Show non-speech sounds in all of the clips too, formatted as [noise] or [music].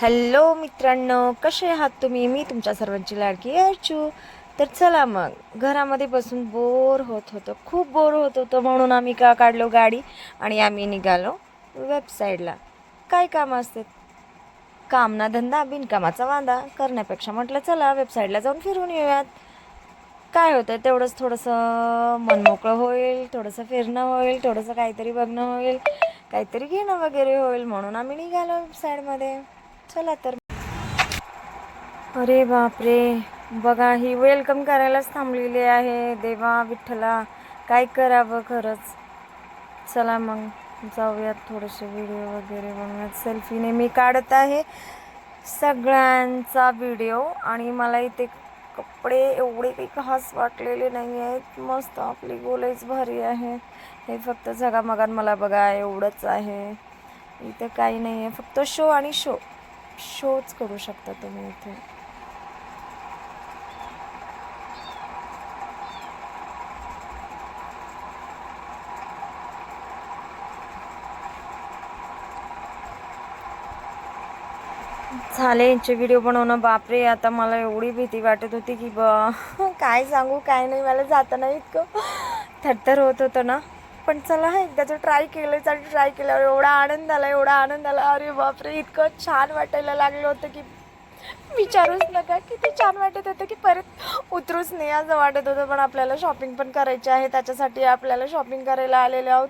Hello मित्रांनो कसे आहात तुम्ही? मी तुमच्या सर्वांची लाडकी अर्चू तर चला मग घरामध्ये बसून बोर होत होतं खूप बोर होत होतं म्हणून आम्ही का काढलो गाडी आणि आम्ही निघालो वेबसाईटला काय काम असते काम ना धंदा बिनकामाचा वांदा. करण्यापेक्षा म्हटलं चला वेबसाईटला जाऊन फिरून येऊयात. काय होतं तेवढंच थोडंसं मनमोकळं होईल थोडंसं फिरणं होईल थोडंसं काहीतरी बघणं होईल काहीतरी घेणं वगैरे होईल म्हणून आम्ही निघालो वेबसाईटमध्ये चला तर. अरे बापरे. बघा ही वेलकम करायलाच थांबलेली आहे. देवा विठ्ठला काय करावं खरंच? चला मग जाऊयात थोडेसे व्हिडिओ वगैरे बनवूयात सेल्फीने मी काढत आहे सगळ्यांचा व्हिडिओ आणि मला इथे कपडे एवढे काही खास वाटलेले नाही आहेत. मस्त आपली गोलेच भारी आहे. हे फक्त झगामगान मला बघा एवढंच आहे. इथं काही नाही आहे फक्त शो आणि शो शोच करू शकता तुम्ही इथे. झाले यांचे व्हिडिओ बनवणं. बापरे आता मला एवढी भीती वाटत होती की बा. [laughs] काय सांगू काय नाही मला जाताना इतकं थरथर होत होतं ना. पण चला एकदाचं ट्राय केलं आणि ट्राय केल्यावर एवढा आनंद आला एवढा आनंद आला. अरे बापरे इतकं छान वाटायला लागलं होतं की विचारूच नका. किती छान वाटत होतं की परत उतरूच नाही असं वाटत होतं पण आपल्याला शॉपिंग पण करायची आहे. त्याच्यासाठी आपल्याला शॉपिंग करायला आलेलो आहोत.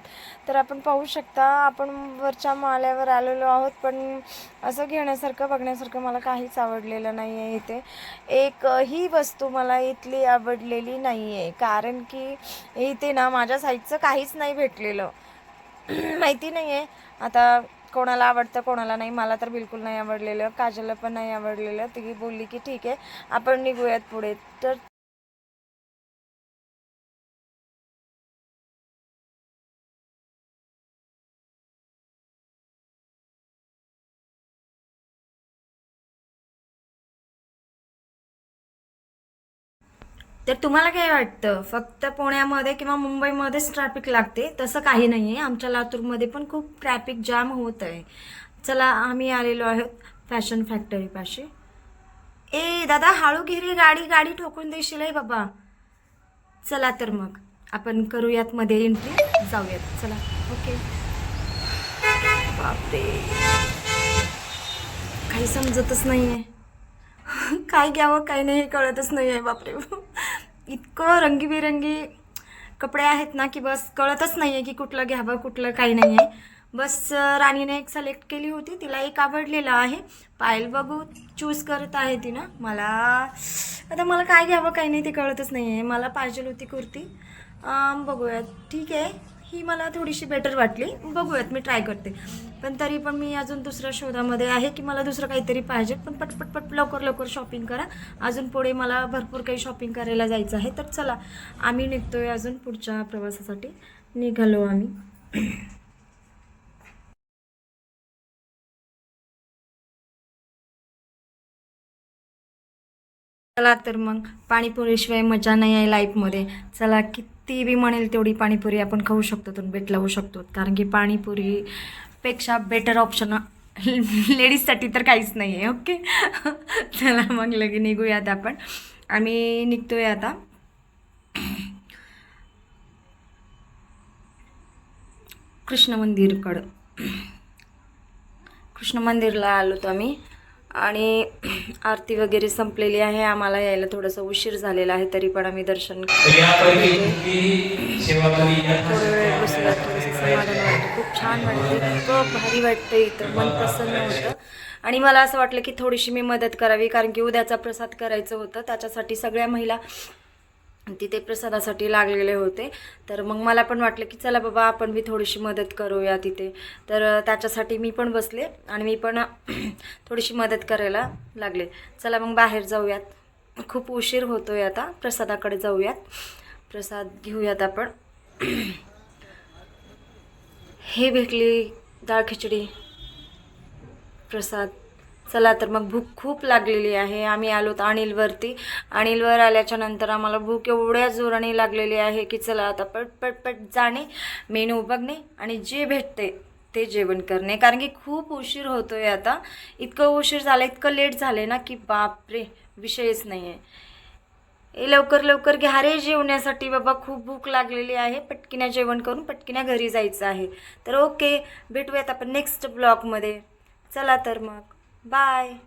तर आपण पाहू शकता आपण वरच्या माल्यावर आलेलो आहोत पण असं घेण्यासारखं बघण्यासारखं मला काहीच आवडलेलं नाही आहे इथे. एक ही वस्तू मला इथली आवडलेली नाही आहे कारण की इथे ना माझ्या साईजचं काहीच नाही भेटलेलं. [clears throat] माहिती नाही आहे आता कोणाला आवडतं कोणाला नाही. मला तर बिलकुल नाही आवडलेलं. काजलला पण नाही आवडलेलं. ती बोलली की ठीक आहे आपण निघूयात पुढे. तर तर तुम्हाला काय वाटतं? फक्त पुण्यामध्ये किंवा मुंबईमध्येच ट्रॅफिक लागते? तसं काही नाही आहे आमच्या लातूरमध्ये पण खूप ट्रॅफिक जाम होत आहे. चला आम्ही आलेलो आहोत फॅशन फॅक्टरीपाशी ए दादा हळू घेरी गाडी गाडी ठोकून देशील आहे बाबा. चला तर मग. आपण करूयात मध्ये एंट्री जाऊयात. चला. ओके बापरे. काही समजतच नाही आहे [laughs] काय घ्यावं काही नाही हे कळतच नाही आहे बापरे. इतकं रंगीबेरंगी कपडे आहेत ना की बस कळतच नाही आहे की कुठलं घ्यावं कुठलं काही नाही आहे बस राणीने एक सिलेक्ट केली होती. तिला एक आवडलेलं आहे. पायल बघू चूज करत आहे तिनं. मला आता मला काय घ्यावं काही नाही ते कळतच नाही आहे मला पाहिजे होती कुर्ती. बघूया बघूयात. ठीक आहे. ही मला थोडीशी बेटर वाटली. बघूयात मी ट्राय करते. पण तरी पण मी अजून दुसऱ्या शोधामध्ये आहे की मला दुसरं काहीतरी पाहिजे. पण पटपट पट लवकर लवकर शॉपिंग करा. अजून पुढे मला भरपूर काही शॉपिंग करायला जायचं आहे. तर चला आम्ही निघतोय अजून पुढच्या प्रवासासाठी. निघालो आम्ही. चला तर मग पाणीपुरीशिवाय मजा नाही आहे लाईफमध्ये चला किती बी म्हणेल तेवढी पाणीपुरी आपण खाऊ शकतो तर बेट लावू शकतो. कारण की पाणीपुरीपेक्षा बेटर ऑप्शन लेडीजसाठी [laughs] तर काहीच नाही आहे ओके [laughs] चला मग लगे निघूयात आपण. आम्ही निघतोय आता. कृष्ण मंदिरकडं. कृष्ण मंदिरला आलो होतो आम्ही. आणि [clears throat] आरती वगैरे संपलेली आहे. आम्हाला यायला थोडासा उशीर झालेला आहे तरी पण आम्ही दर्शन थोडंसं समाधान वाटतं खूप छान वाटतं इतकं भारी वाटतं इथं मन प्रसन्न होतं. आणि मला असं वाटलं की थोडीशी मी मदत करावी कारण की उद्याचा प्रसाद करायचं होतं. त्याच्यासाठी सगळ्या महिला तिथे प्रसादासाठी लागलेले होते. तर मग मला पण वाटलं की चला बाबा आपण बी थोडीशी मदत करूया तिथे. तर त्याच्यासाठी मी पण बसले आणि मी पण [clears throat] थोडीशी मदत करायला लागले. चला मग बाहेर जाऊयात. खूप उशीर होतो आहे आता. प्रसादाकडे जाऊयात. प्रसाद घेऊयात आपण. [clears throat] हे भेटली डाळ खिचडी. प्रसाद चला तर मग भूक खूप लागलेली आहे. आम्ही आलोत अनिलवरती. अनिलवर आल्याच्यानंतर आम्हाला भूक एवढ्या जोराने लागलेली आहे की चला आता पट पट पट जाणे मेनू बघणे आणि जे भेटते ते जेवण करणे. कारण की खूप उशीर होतोय आता. इतकं उशीर झालं इतकं लेट झालं ना की बापरे विषयच नाही आहे ए लवकर लवकर घ्या. रे जेवण्यासाठी बाबा खूप भूक लागलेली आहे. पटकिन्या जेवण करून पटकिन्या घरी जायचं आहे. तर ओके भेटूयात आपण नेक्स्ट ब्लॉगमध्ये चला तर मग. Bye!